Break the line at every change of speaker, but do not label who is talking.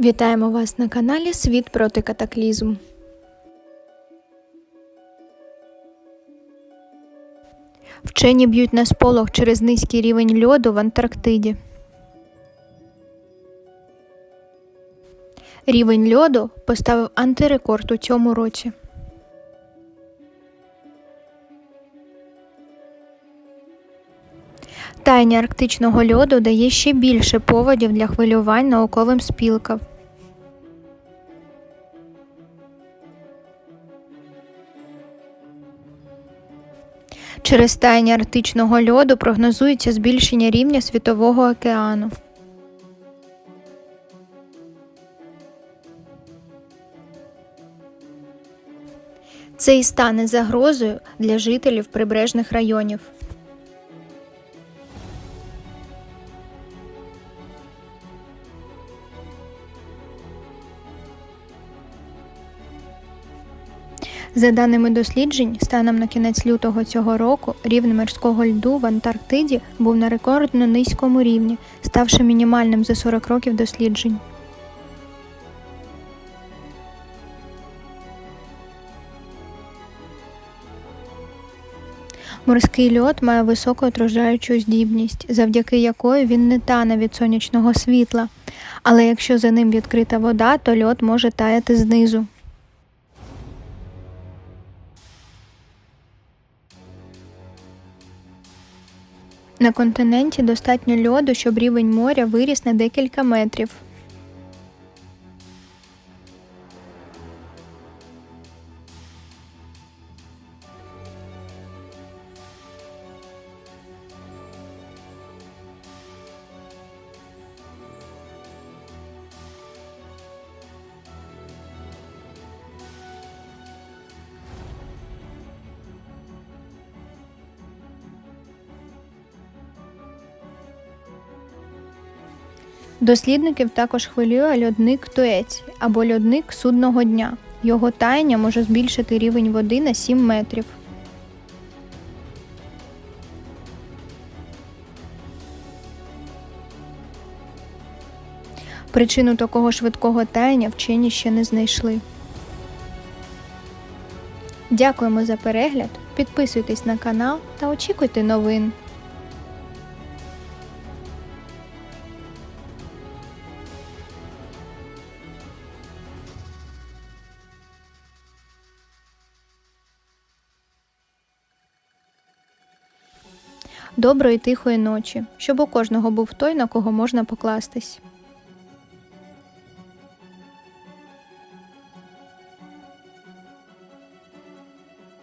Вітаємо вас на каналі Світ проти катаклізму. Вчені б'ють на сполох через низький рівень льоду в Антарктиді. Рівень льоду поставив антирекорд у цьому році. Таяння арктичного льоду дає ще більше поводів для хвилювань науковим спілкам. Через таяння арктичного льоду прогнозується збільшення рівня світового океану. Це і стане загрозою для жителів прибережних районів. За даними досліджень, станом на кінець лютого цього року рівень морського льду в Антарктиді був на рекордно низькому рівні, ставши мінімальним за 40 років досліджень. Морський льод має високу отражаючу здібність, завдяки якої він не тане від сонячного світла. Але якщо за ним відкрита вода, то льод може таяти знизу. На континенті достатньо льоду, щоб рівень моря виріс на декілька метрів. Дослідників також хвилює льодник Туець або льодник судного дня. Його таяння може збільшити рівень води на 7 метрів. Причину такого швидкого таяння вчені ще не знайшли. Дякуємо за перегляд. Підписуйтесь на канал та очікуйте новин. Доброї тихої ночі, щоб у кожного був той, на кого можна покластись.